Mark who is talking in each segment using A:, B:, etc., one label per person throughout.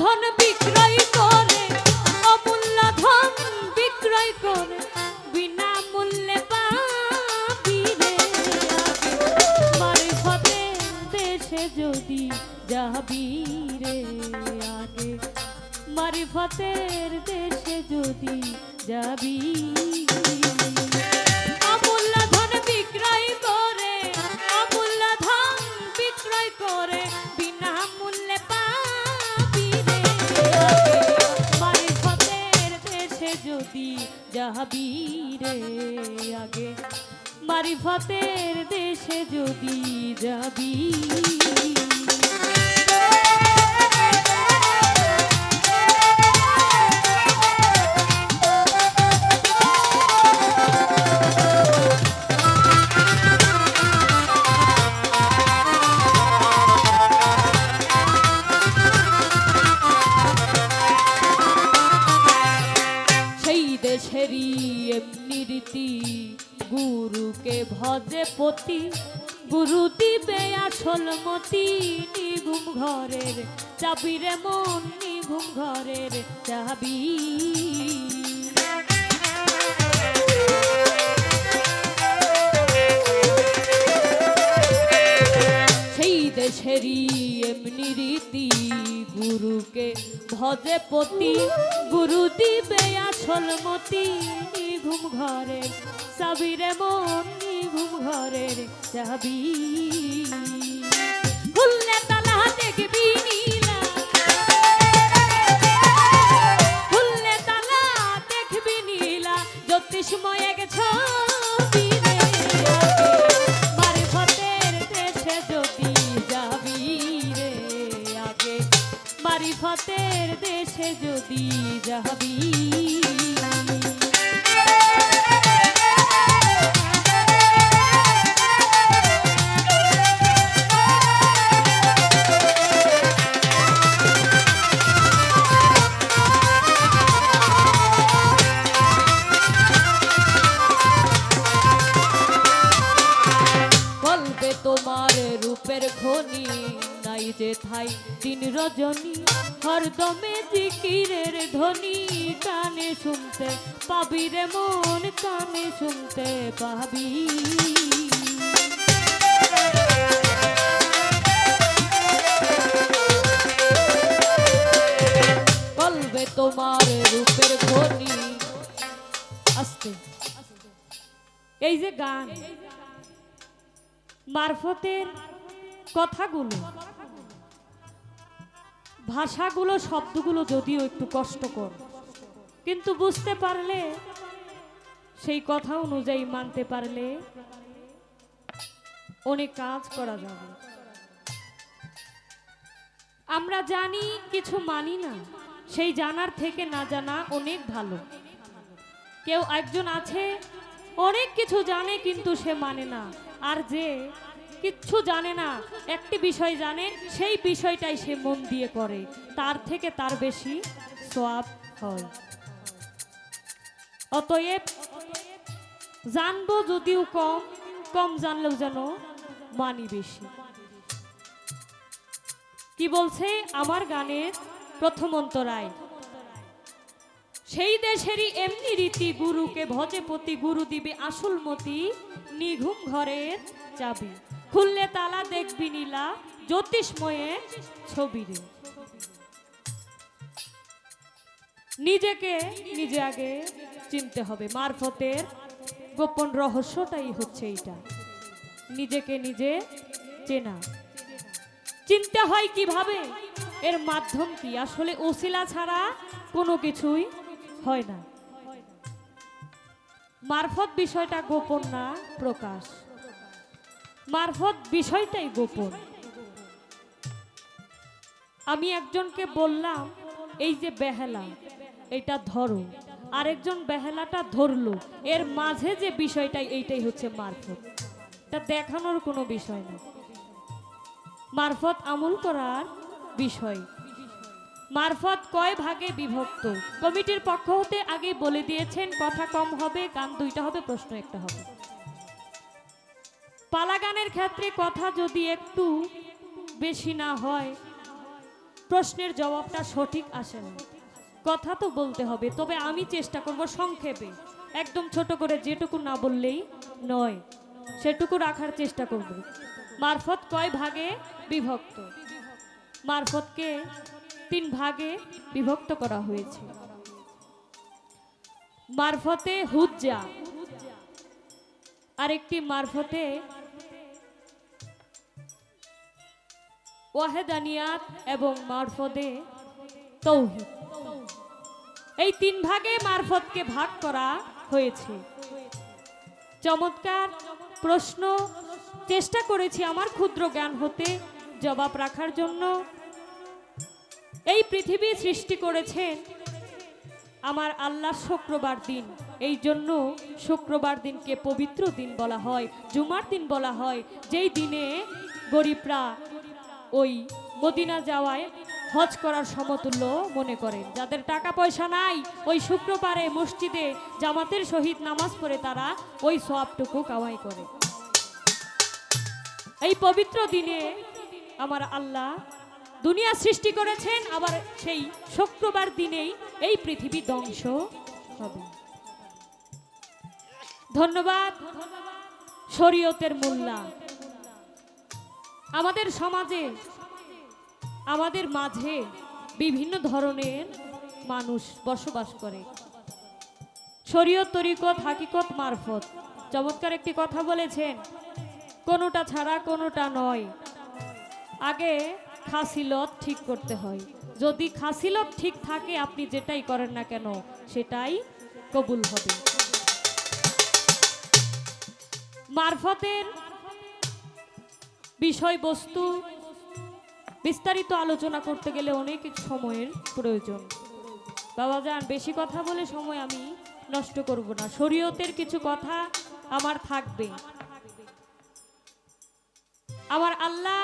A: ধন বিক্রয় করে, অমূল্য ধন বিক্রয় করে বিনা মূল্যে পাবি রে মারফতে দেশে যদি যাবি রে আগে মারফতের দেশে যদি যাবি যাবি রে আগে? মারিফতের দেশে যদি যাবি গুরুকে ভজে পতি, গুরু দিবে আসল মতি, নিগুম ঘরের চাবি রে মন নিগুম ঘরের চাবি। দেশেরই এমনি রীতি গুরুকে ভজে পতি। গুরু দিবে আসল মতি নিঘুম ঘরে। সাবিরে মন নিঘুম ঘরের চাবি। খুললে তালা দেখবি দেশে যদি যাবি। তোমার রূপের খনি নাই যে থাই দিন রজনী হরদমে জিকিরের ধ্বনি, কানে শুনতে পাবি রে মন, কানে শুনতে পাবি। বলবে তোমার রূপের খনি আস্তে। এই যে গান, মারফতের কথাগুলো। ভাষাগুলো, শব্দগুলো যদিও একটু কষ্টকর, কিন্তু বুঝতে পারলে, সেই কথা অনুযায়ী মানতে পারলে অনেক কাজ করা যাবে। আমরা জানি, কিছু মানি না, সেই জানার থেকে না জানা অনেক ভালো। কেউ একজন আছে, অনেক কিছু জানে, কিন্তু সে মানে না। আর যে কিচ্ছু জানে না। একটি বিষয় জানে, সেই বিষয়টাই সে মন দিয়ে করে। তার থেকে তার বেশি সোয়াব হয়। অতএব জানব যদিও কম কম জানলেও যেন মানি বেশি। কি বলছে? আমার গানের প্রথম অন্তরায়। সেই দেশেরই এমনি রীতি, গুরুকে ভজে পতি গুরু দিবে আসল মতি, নিঘুম ঘরের চাবি খুললে তালা দেখবি নীলা, জ্যোতিষময়ে ছবি রে। নিজেকে নিজে আগে চিনতে হবে, মারফতের গোপন রহস্যটাই হচ্ছে এইটা। নিজেকে নিজে চেনা। চিনতে হয় কীভাবে, এর মাধ্যম কি? আসলে ওসিলা ছাড়া কোনো কিছুই হয় না। মারফত বিষয়টা গোপন না, প্রকাশ। মারফত বিষয়টাই গোপন। আমি একজনকে বললাম, এই যে বেহেলা, এটা ধরো। আরেকজন বেহেলাটা ধরলো। এর মাঝে যে বিষয়টাই, এইটাই হচ্ছে মারফত। তা দেখানোর কোনো বিষয় না। মারফত আমল করার বিষয়। মারফত কয় ভাগে বিভক্ত? কমিটির পক্ষ হতে আগে বলে দিয়েছেন, কথা কম হবে, গান দুইটা হবে, প্রশ্ন একটা হবে। পালা গানের ক্ষেত্রে কথা যদি একটু বেশি না হয়, প্রশ্নের জবাবটা সঠিক আসে না। কথা তো বলতে হবে, তবে আমি চেষ্টা করব সংক্ষেপে। একদম ছোট করে যেটুকু না বললেই নয়, সেটুকু রাখার চেষ্টা করব। মারফত কয় ভাগে বিভক্ত? মারফতকে তিন ভাগে বিভক্ত করা হয়েছে। মারফতে হুজ্জা। আরেকটি মারফতে ওয়াহেদানিয়াত এবং মারফতে তৌহিদ। এই তিন ভাগে মারফতকে ভাগ করা হয়েছে। চমৎকার প্রশ্ন। চেষ্টা করেছি আমার ক্ষুদ্র জ্ঞান হতে, জবাব রাখার জন্য। এই পৃথিবী সৃষ্টি করেছেন আমার আল্লাহ শুক্রবার দিন। এই জন্য শুক্রবার দিনকে পবিত্র দিন বলা হয়, জুমার দিন বলা হয়। যেই দিনে গরিবরা ওই মদিনা যাওয়ায় হজ করার সমতুল্য মনে করেন। যাদের টাকা পয়সা নাই, ওই শুক্রবারে মসজিদে জামাতের সহিত নামাজ পড়ে তারা ওই সবটুকু কামাই করে। এই পবিত্র দিনে আমার আল্লাহ দুনিয়া সৃষ্টি করেছেন, আবার সেই শুক্রবার দিনেই এই পৃথিবী ধ্বংস হবে। ধন্যবাদ, শরীয়তের মোল্লা। আমাদের সমাজে, আমাদের মাঝে বিভিন্ন ধরনের মানুষ বসবাস করে। শরীয়ত, তরিকত, হাকিকত, মারফত। চমৎকার একটি কথা বলেছেন, কোনোটা ছাড়া কোনোটা নয়। আগে খাসিলত ঠিক করতে হয়। যদি খাসিলত ঠিক থাকে, আপনি যেটাই করেন না কেন, সেটাই কবুল হবে। মারফতের বিষয়বস্তু বিস্তারিত আলোচনা করতে গেলে অনেক সময়ের প্রয়োজন। বাবা যান বেশি কথা বলে সময় আমি নষ্ট করব না। শরীয়তের কিছু কথা আমার থাকবে। আমার আল্লাহ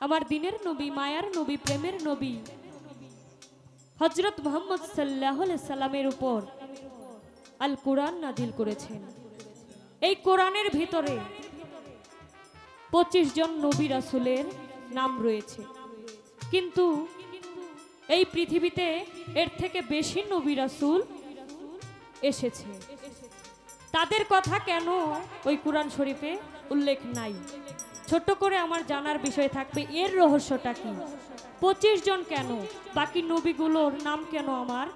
A: আমার দিনের নবী, মায়ার নবী, প্রেমের নবী। হজরত মোহাম্মদ সাল্লাহ সাল্লামের উপর আল কোরআন নাজিল করেছেন। এই কোরআনের ভিতরে পঁচিশ জন নবী রাসুলের নাম রয়েছে। কিন্তু এই পৃথিবীতে এর থেকে বেশি নবী রাসুল এসেছে। তাদের কথা কেন ওই কোরআন শরীফে উল্লেখ নাই? ছোট্ট করে আমার জানার বিষয় থাকবে, এর রহস্যটা কি? পঁচিশ জন কেন? বাকি নবীগুলোর নাম কেন আমার?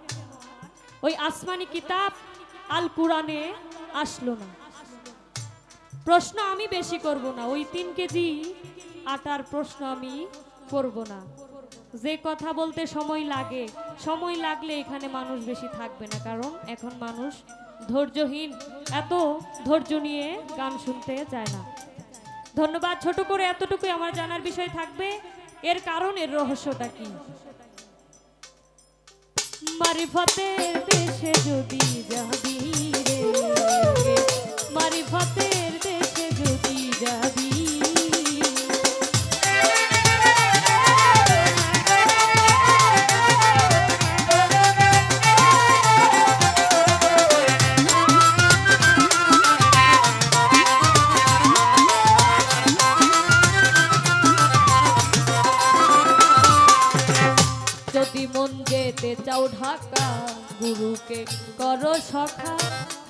A: ওই আসমানি কিতাব আল কোরআনে আসলো না। প্রশ্ন আমি বেশি করব না, ওই তিন কেজি আটার প্রশ্ন আমি করব না। যে কথা বলতে সময় লাগে, সময় লাগলে এখানে মানুষ বেশি থাকবে না, কারণ এখন মানুষ ধৈর্যহীন, এত ধৈর্য নিয়ে গান শুনতে চায় না। ধন্যবাদ। ছোট করে এতটুকুই আমার জানার বিষয় থাকবে। এর কারণ, এর রহস্যটা কি? মারিফতের দেশে যদি যাবি রে, মারিফতের দেশে যদি যাবি ঢাকা গুরুকে করো সখা।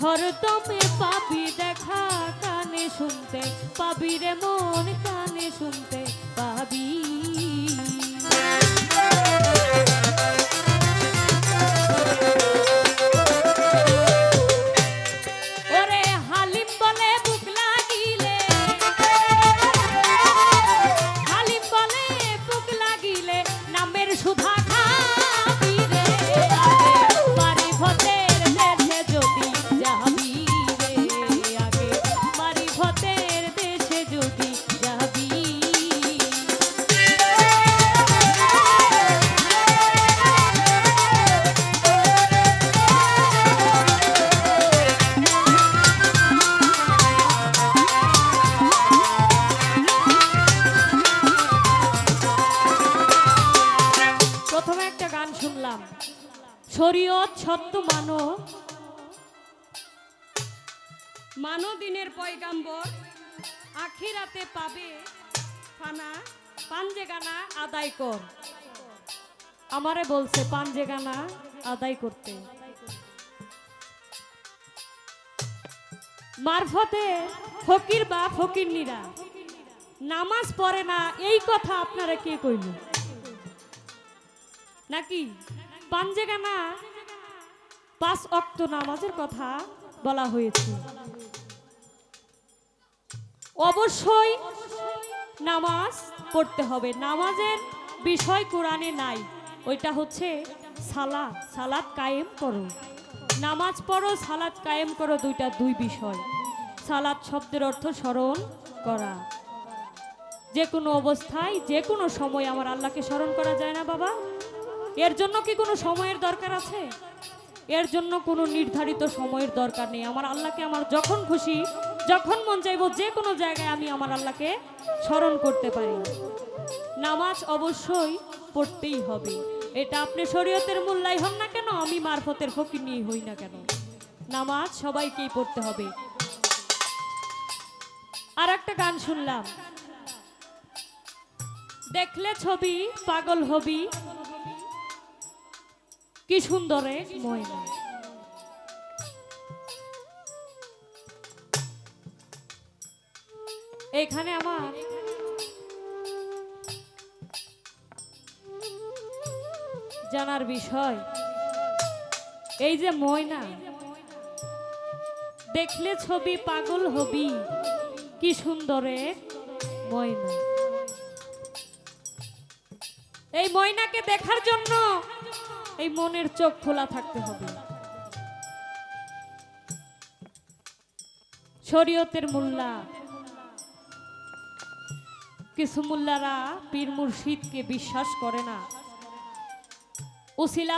A: হরদমে পাবি দেখা, কানে শুনতে পাবি রে মন কানে শুনতে পাবি। শুনলাম শরীয়ত সত্য মানো। মানো দিনের পয়গাম্বর আখিরাতে পাবে ফানা পাঞ্জে গানা আদায় কর। আমারে বলছে পাঞ্জে গানা আদায় করতে। মারফতে ফকির বা ফকিরনিরা নামাজ পড়ে না, এই কথা আপনারা কে কইল নাকি? পাঞ্জেগানা পাঁচ অক্ত নামাজের কথা বলা হয়েছে। অবশ্যই নামাজ পড়তে হবে। নামাজের বিষয় কোরআনে নাই। ওইটা হচ্ছে সালাদ সালাদ কায়েম করো। নামাজ পড়ো সালাদ কায়েম করো দুইটা দুই বিষয়। সালাদ শব্দের অর্থ স্মরণ করা। যে কোনো অবস্থায়, যে কোনো সময় আমার আল্লাহকে স্মরণ করা যায় না বাবা। এর জন্য কি কোনো সময়ের দরকার আছে? এর জন্য কোনো নির্ধারিত সময়ের দরকার নেই। আমার আল্লাহকে আমার যখন খুশি, যখন মন চাইব, যে কোনো জায়গায় আমি আমার আল্লাহকে স্মরণ করতে পারি। নামাজ অবশ্যই পড়তেই হবে। এটা আপনি শরীয়তের মূল্যায় হন না কেন, আমি মারফতের ফকির নিয়ে হই না কেন? নামাজ সবাইকেই পড়তে হবে। আর একটা গান শুনলাম। দেখলে ছবি, পাগল হবি কি সুন্দর ময়না এখানে আমার জানার বিষয়, এই যে ময়না, দেখলে ছবি পাগল হবি, কি সুন্দর ময়না। এই ময়নাকে দেখার জন্য এই মনের চোখ খোলা থাকতে হবে। শরীয়তের মোল্লা, কিছু মোল্লারা পীর মুর্শিদকে বিশ্বাস করে না। উসিলা